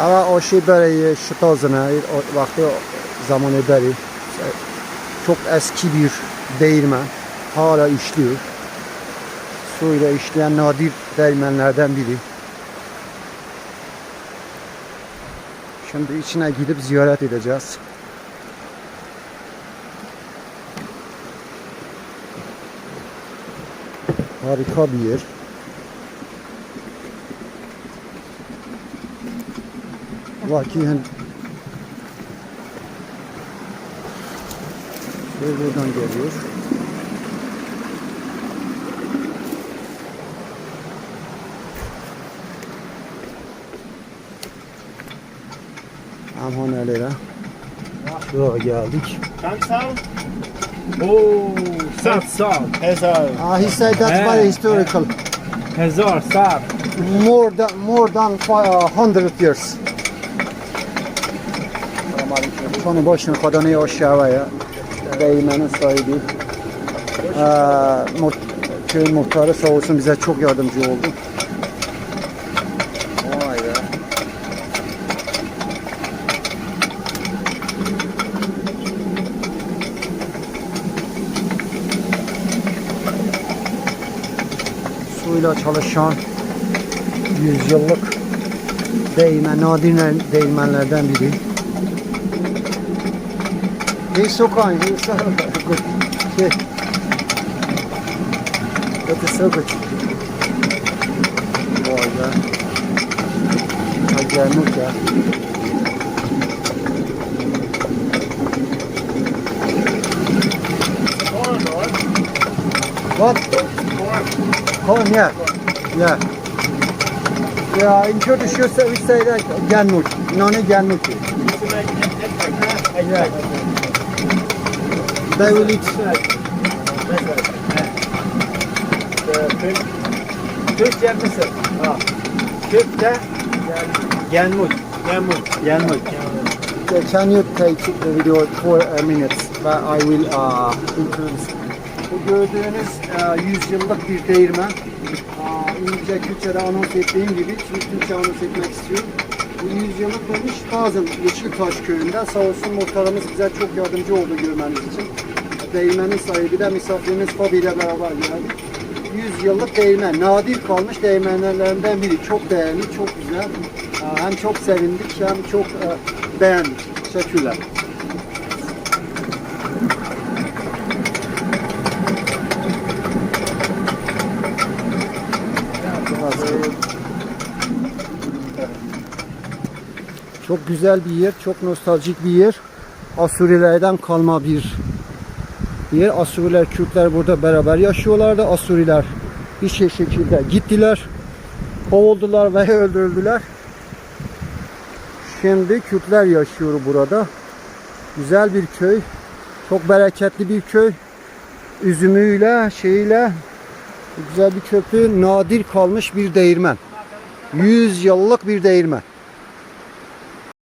Ama o şey böyle şıtozuna o vakti o zamanı beri çok eski bir değirmen hala işliyor. Suyla işleyen nadir değirmenlerden biri. Şimdi içine gidip ziyaret edeceğiz. Harika bir yer. Vakiyen Şey buradan geliyor. Amhanelere. Şuraya geldik. Kansal? Oh, satt sal. Hezar. Ah, he said that's Yeah. very historical. Hezar, satt. More than more than fi- uh, years. Konu boşuna kadını aşağıya. Değirmenin sahibi. Ee, köyün muhtarı sağ olsun bize çok yardımcı oldu. Vay be. Suyla çalışan yüzyıllık değirmen, nadir değirmenlerden biri. He's so kind, he's so good. Yeah. That is so good. Vay be. Acayip ya. What? Corn, yeah. Yeah. Yeah, in Kurdish you say, we say that Ganmut. Nane Ganmut. Yeah. They will eat. Türkçe Mısır. Türkçe Genmut. Genmut. Genmut. Uh, Can you take the video for a minute? But I will uh, introduce. Bu gördüğünüz e, yüzyıllık bir değirmen. Aa, İngilizce, Kürtçe'de anons ettiğim gibi Türkçe anons etmek istiyorum. Bu yüzyıllık olmuş Kazım Yeşiltaş köyünde. Sağ olsun muhtarımız bize çok yardımcı oldu görmeniz için. Değirmenin sahibi de misafirimiz Fabi ile beraber geldi. 100 yıllık değirmen, nadir kalmış değirmenlerden biri. Çok değerli, çok güzel. Hem çok sevindik hem çok e, beğendik. Teşekkürler. Çok güzel bir yer, çok nostaljik bir yer. Asurilerden kalma bir yer. Asuriler, Kürtler burada beraber yaşıyorlardı. Asuriler bir şey şekilde gittiler. Kovuldular ve öldürüldüler. Şimdi Kürtler yaşıyor burada. Güzel bir köy. Çok bereketli bir köy. Üzümüyle, şeyiyle güzel bir köprü. Nadir kalmış bir değirmen. 100 yıllık bir değirmen.